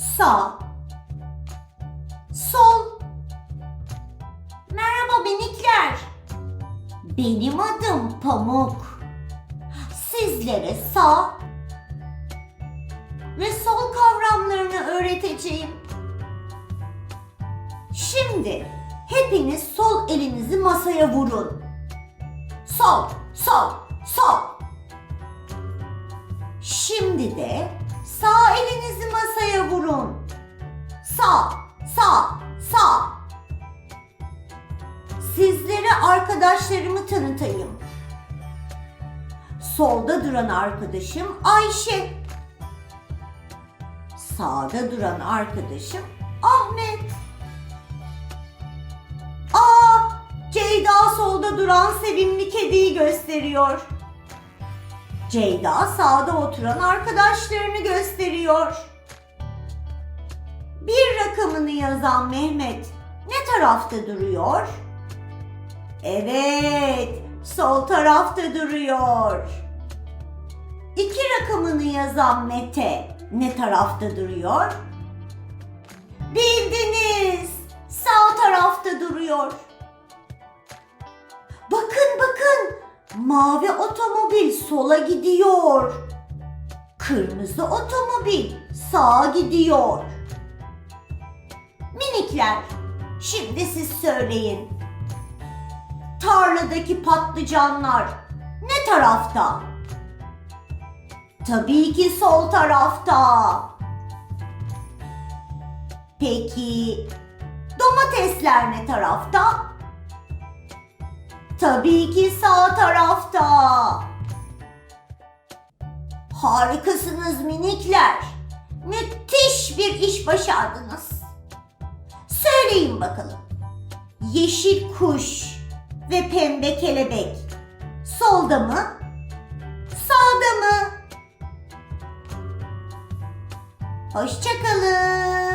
sağ, sol. Merhaba minikler. Benim adım Pamuk. Sizlere sağ ve sol kavramlarını öğreteceğim. Şimdi hepiniz sol elinizi masaya vurun. Sol, sol, sol. Şimdi de elinizi masaya vurun. Sağ, sağ, sağ. Sizlere arkadaşlarımı tanıtayım. Solda duran arkadaşım Ayşe. Sağda duran arkadaşım Ahmet. Aa, Ceyda solda duran sevimli kediyi gösteriyor. Ceyda sağda oturan arkadaşlarını gösteriyor. Bir rakamını yazan Mehmet ne tarafta duruyor? Evet, sol tarafta duruyor. İki rakamını yazan Mete ne tarafta duruyor? Bildiniz. Sağ tarafta duruyor. Bakın bakın. Mavi otomobil sola gidiyor. Kırmızı otomobil sağa gidiyor. Minikler, şimdi siz söyleyin. Tarladaki patlıcanlar ne tarafta? Tabii ki sol tarafta. Peki domatesler ne tarafta? Tabii ki sağ tarafta. Harikasınız minikler. Müthiş bir iş başardınız. Söyleyin bakalım. Yeşil kuş ve pembe kelebek solda mı? Sağda mı? Hoşçakalın.